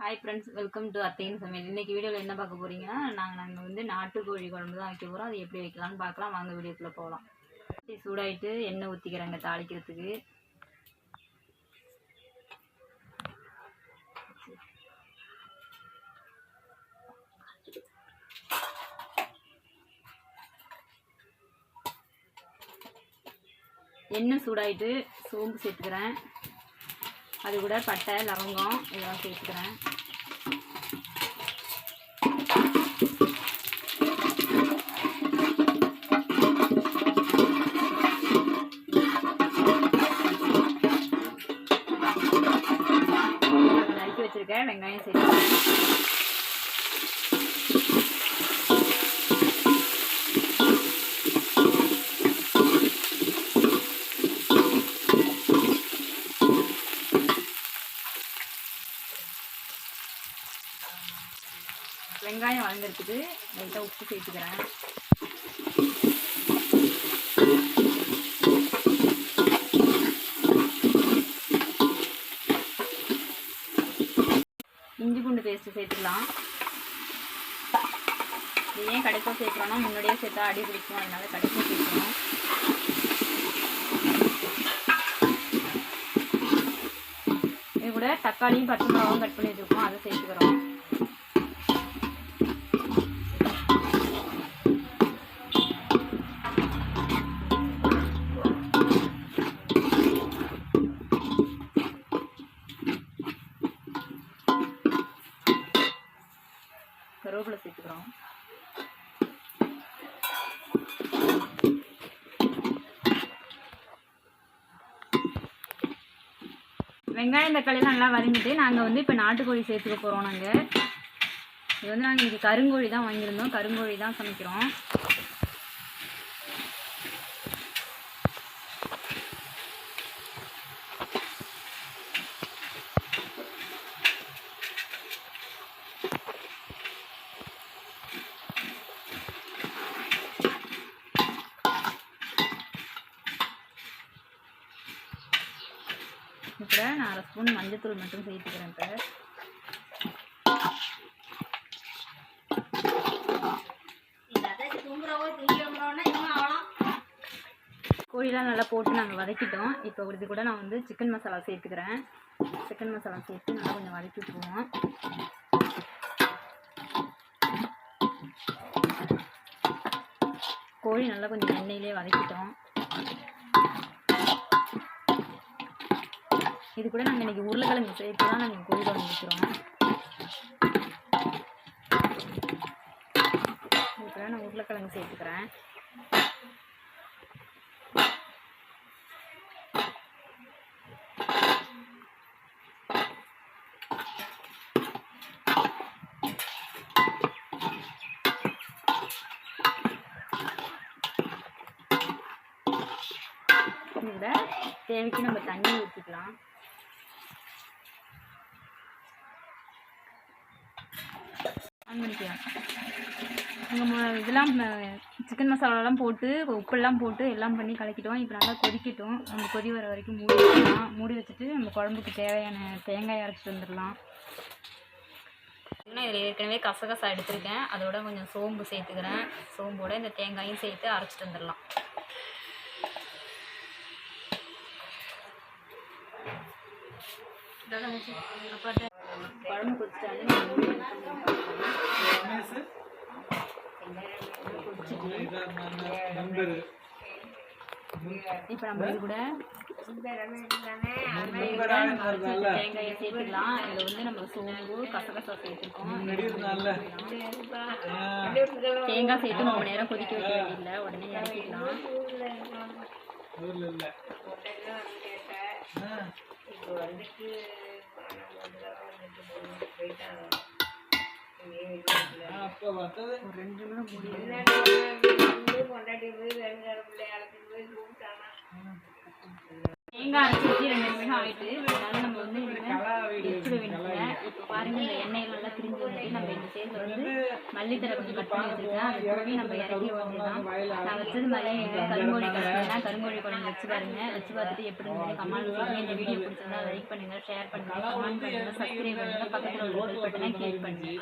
Hi friends welcome to அத்தையின் சமையல் இன்னைக்கு வீடியோவில் என்ன பார்க்க போகிறீங்கன்னா நாங்கள் நாங்கள் வந்து நாட்டுக்கோழி குழம்பு தான் வைக்க போகிறோம் அது எப்படி வைக்கலாம்னு பார்க்கலாம். வாங்க வீடியோக்குள்ளே போகலாம் சூடாயிட்டு எண்ணெய் ஊற்றிக்கிறாங்க தாளிக்கிறதுக்கு. எண்ணெய் சூடாயிட்டு சோம்பு சேர்த்துக்கிறேன். அது கூட பட்டை லவங்கம் இதெல்லாம் சேர்த்துக்கிறேன். வெங்காயம் வளர்ந்துருக்குது. லைட்டாக உப்பு சேர்த்துக்கிறேன். இஞ்சி பூண்டு பேஸ்ட்டு சேர்த்துக்கலாம். ஏன் கடைசியாக சேர்க்குறோன்னா முன்னாடியே சேர்த்தா அடி பிடிக்கும். அதனால கடைசியாக சேர்க்குறோம் இது கூட தக்காளியும் பச்சை மிளகாவும் கட் பண்ணி வச்சுருக்கோம். அதை சேர்த்துக்கிறோம். கருவேப்பிலை சேர்த்துக்கிறோம். வெங்காயம் தக்காளிலாம் நல்லா வதங்கிட்டு நாங்கள் வந்து இப்போ நாட்டுக்கோழி சேர்த்துக்க போகிறோம் நாங்கள் இது வந்து நாங்கள் இன்றைக்கி கருங்கோழி தான் வாங்கியிருந்தோம். கருங்கோழி தான் சமைக்கிறோம். இப்போ நான் அரை ஸ்பூன் மஞ்சத்தூள் மட்டும் சேர்த்துக்கிறேன் இப்போ. கோழிலாம் நல்லா போட்டு நாங்கள் வதக்கிட்டோம். இப்போ இது கூட நான் வந்து சிக்கன் மசாலா சேர்த்துக்கிறேன். சிக்கன் மசாலா சேர்த்து நல்லா கொஞ்சம் வதக்கி விட்டுருவோம். கோழி நல்லா கொஞ்சம் எண்ணெயிலே வதக்கிட்டோம். இது கூட நாங்கள் இன்றைக்கி உருளைக்கிழங்கு சேர்த்து தான் நாங்கள் கோழி குழம்பு வைக்கிறோம் இது கூட நான் உருளைக்கிழங்கு சேர்த்துக்கிறேன். இதில் தேவைக்கு நம்ம தண்ணி ஊற்றிக்கலாம் ஆன் பண்ணிக்கலாம் நாங்கள் இதெல்லாம் சிக்கன் மசாலாலாம் போட்டு உப்பெல்லாம் போட்டு எல்லாம் பண்ணி கலக்கிட்டோம். இப்போ நல்லா கொதிக்கட்டும். நம்ம கொதி வர வரைக்கும் மூடி வச்சிடலாம். மூடி வச்சுட்டு நம்ம குழம்புக்கு தேவையான தேங்காய் அரைச்சிட்டு வந்துடலாம். இன்னும் இதில் ஏற்கனவே கசகசா எடுத்திருக்கேன். அதோட கொஞ்சம் சோம்பு சேர்த்துக்கிறேன். சோம்போட இந்த தேங்காயும் சேர்த்து அரைச்சிட்டு வந்துடலாம். குழம்பு கொதிச்சாலும் இப்போ நம்ம இது கூட தேங்காயை சேர்த்துக்கலாம். இதில் வந்து நம்ம சோம்பு கசகசா சேர்த்துருக்கோம். தேங்காய் சேர்த்து ரொம்ப நேரம் கொதிக்க வைக்க வேண்டியதில்லை. உடனே இறக்கிக்கலாம் ஒரு ரெண்டு நிமிடம் மூடி தேங்காய் அரைச்சி வச்சு ரெண்டு நிமிஷம் ஆயிட்டு. வேண்டியதில்லை இப்போ பாருங்க இந்த எண்ணெய் நல்லா பிரிஞ்சு வந்துட்டு நம்ம இந்த சேர்ந்து வந்து மல்லித்தலை கொஞ்சம் கட் பண்ணி வச்சுருக்கேன். அதை தூவி நம்ம இறக்கி வேண்டியதான் நான் வச்சது மாதிரி கருங்கோழி கலந்துனா கருங்கோழி குழம்பு வச்சு பாருங்க. வச்சு பார்த்துட்டு எப்படி இருந்தது கமெண்ட் பண்ணுங்க இந்த வீடியோ பிடிச்சிருந்தா லைக் பண்ணுங்க ஷேர் பண்ணுங்க கமெண்ட் பண்ணுங்க சப்ஸ்கிரைப் பண்ணுங்க. பக்கத்தில் ஒரு பெல் பட்டனை கிளிக் பண்ணுங்க